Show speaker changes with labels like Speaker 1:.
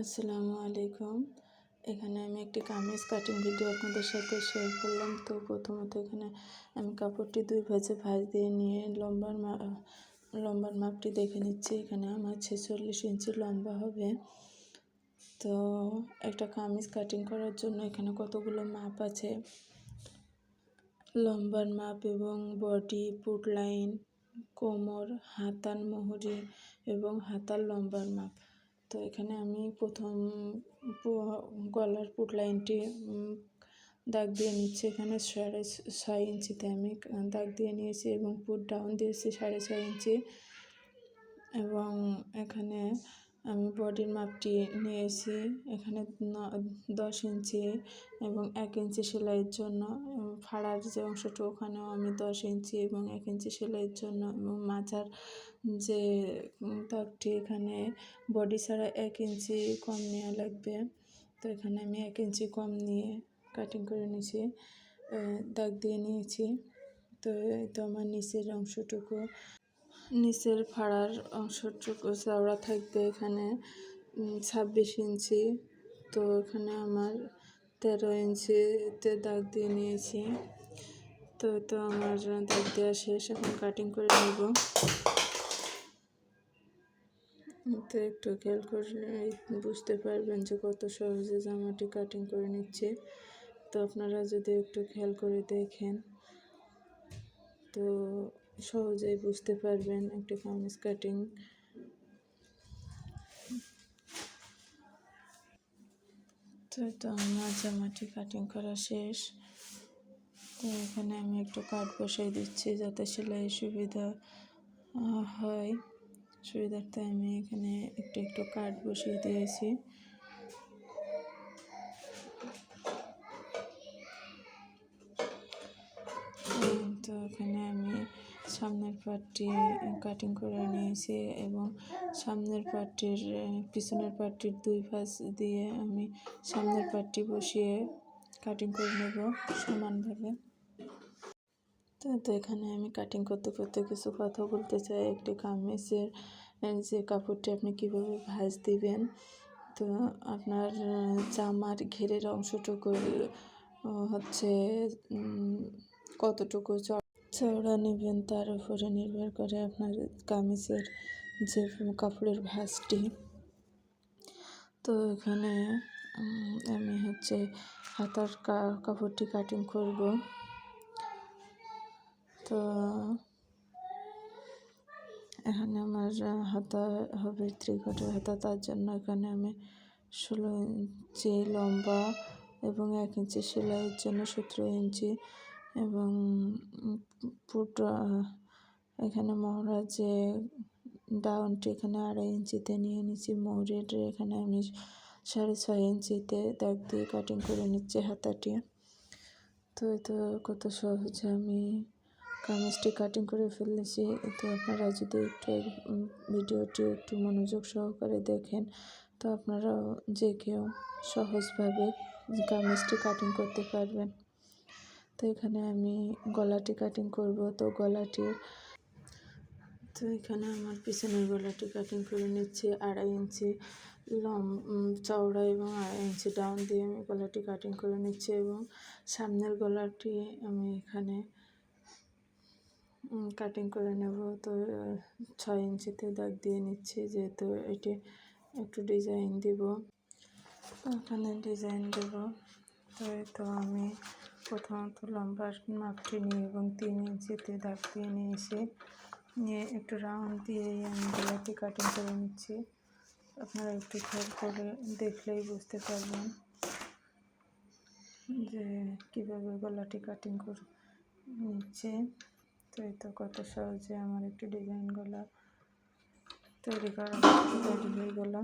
Speaker 1: আসসালামু আলাইকুম। এখানে আমি একটি কামিজ কাটিং ভিডিও আপনাদের সাথে শেয়ার করলাম। তো প্রথমত এখানে আমি কাপড়টি দুই ভাজে ভাঁজ দিয়ে নিয়ে লম্বার লম্বার মাপটি দেখে নিচ্ছি। এখানে আমার ছেচল্লিশ ইঞ্চি লম্বা হবে। তো একটা কামিজ কাটিং করার জন্য এখানে কতগুলো মাপ আছে? লম্বার মাপ এবং বডি পুট লাইন কোমর, হাতার মোহরি এবং হাতার লম্বার মাপ। তো এখানে আমি প্রথম গলার পুট লাইনটি দাগ দিয়ে নিচ্ছি। এখানে সাড়ে ছয় ইঞ্চিতে আমি দাগ দিয়ে নিয়েছি এবং পুট ডাউন দিয়েছি সাড়ে ছয় ইঞ্চি। এবং এখানে আমি বডির মাপটি নিয়েছি এখানে দশ ইঞ্চি এবং এক ইঞ্চি সেলাইয়ের জন্য ফাড়ার যে অংশটা ওখানেও আমি দশ ইঞ্চি এবং এক ইঞ্চি সেলাইয়ের জন্য এবং মাথার যে দাগটি এখানে বডি ছাড়া এক ইঞ্চি কম নেওয়া লাগবে। তো এখানে আমি এক ইঞ্চি কম নিয়ে কাটিং করে নিয়েছি দাগ দিয়ে নিয়েছি। তো তো আমার নিচের অংশটুকু নিচের ফাড়ার অংশটুকু চওড়া থাকবে এখানে ছাব্বিশ ইঞ্চি। তো এখানে আমার তেরো ইঞ্চিতে দাগ দিয়ে নিয়েছি। তো তো আমার দাগ দেওয়া শেষ, এখন কাটিং করে নেব। তো একটু খেয়াল করলে বুঝতে পারবেন যে কত সহজে জামাটি কাটিং করে নিচ্ছে। তো আপনারা যদি একটু খেয়াল করে দেখেন। তো সহজেই বুঝতে পারবেন একটি কামিজ কাটিং। তো তো আমার জামাটি কাটিং করা শেষ। তো এখানে আমি একটু কাঠ বসাই দিচ্ছি যাতে সেলাই সুবিধা হয়। সুবিধার্থে আমি এখানে একটু একটু কাঠ বসিয়ে দিয়েছি। তো এখানে সামনের পার্টটি কাটিং করে নিয়েছি এবং সামনের পার্টটির পিছনের পার্টটির দুই ভাঁজ দিয়ে আমি সামনের পার্টটি বসিয়ে কাটিং করে নেব সমানভাবে। তো তো এখানে আমি কাটিং করতে করতে কিছু কথা বলতে চাই। একটি কামিজের যে কাপড়টি আপনি কীভাবে ভাঁজ দিবেন, তো আপনার জামার ঘেরের অংশটুকু হচ্ছে কতটুকু চওড়া নেবেন তার উপরে নির্ভর করে আপনার কামিজের যে কাপড়ের ভাঁজটি। তো এখানে আমি হচ্ছে হাতার কাপড়টি কাটিং করব। তো এখানে আমার হাতা হবে ত্রিকটের হাতা, তার জন্য এখানে আমি ষোলো ইঞ্চি লম্বা এবং এক ইঞ্চি সেলাইয়ের জন্য সতেরো ইঞ্চি এবং এখানে মহড়া যে ডাউনটি এখানে আড়াই ইঞ্চিতে নিয়ে নিচ্ছি মৌরের এখানে আমি সাড়ে ছয় ইঞ্চিতে দাগ দিয়ে কাটিং করে নিচ্ছি হাতাটি। তো তো কত সহজে আমি কামিজটি কাটিং করে ফেলেছি। তো আপনারা যদি একটু ভিডিওটি একটু মনোযোগ সহকারে দেখেন, তো আপনারা যে কেউ সহজভাবে কামিজটি কাটিং করতে পারবেন। তো এখানে আমি গলাটি কাটিং করব। তো গলাটির তো এখানে আমার পিছনের গলাটি কাটিং করে নিচ্ছি আড়াই ইঞ্চি লম চওড়া এবং আড়াই ইঞ্চি ডাউন দিয়ে আমি গলাটি কাটিং করে নিচ্ছি এবং সামনের গলাটি আমি এখানে কাটিং করে নেব। তো, ছয় ইঞ্চিতে দাগ দিয়ে নিচ্ছি যেহেতু এটি একটু ডিজাইন দিব। এখানে ডিজাইন দেব। তো আমি প্রথমত লম্বার মাপটি নিয়ে এবং তিন ইঞ্চিতে দাগ দিয়ে নিয়ে এসে নিয়ে একটু রাউন্ড দিয়েই আমি গলাটি কাটিং করে নিচ্ছি। আপনারা একটু খেয়াল করে দেখলেই বুঝতে পারবেন যে কীভাবে গলাটি কাটিং করে, নিচ্ছে। তো এই তো কত সহজে আমার একটি ডিজাইন গলা তৈরি করা তৈরি হয়ে গেল।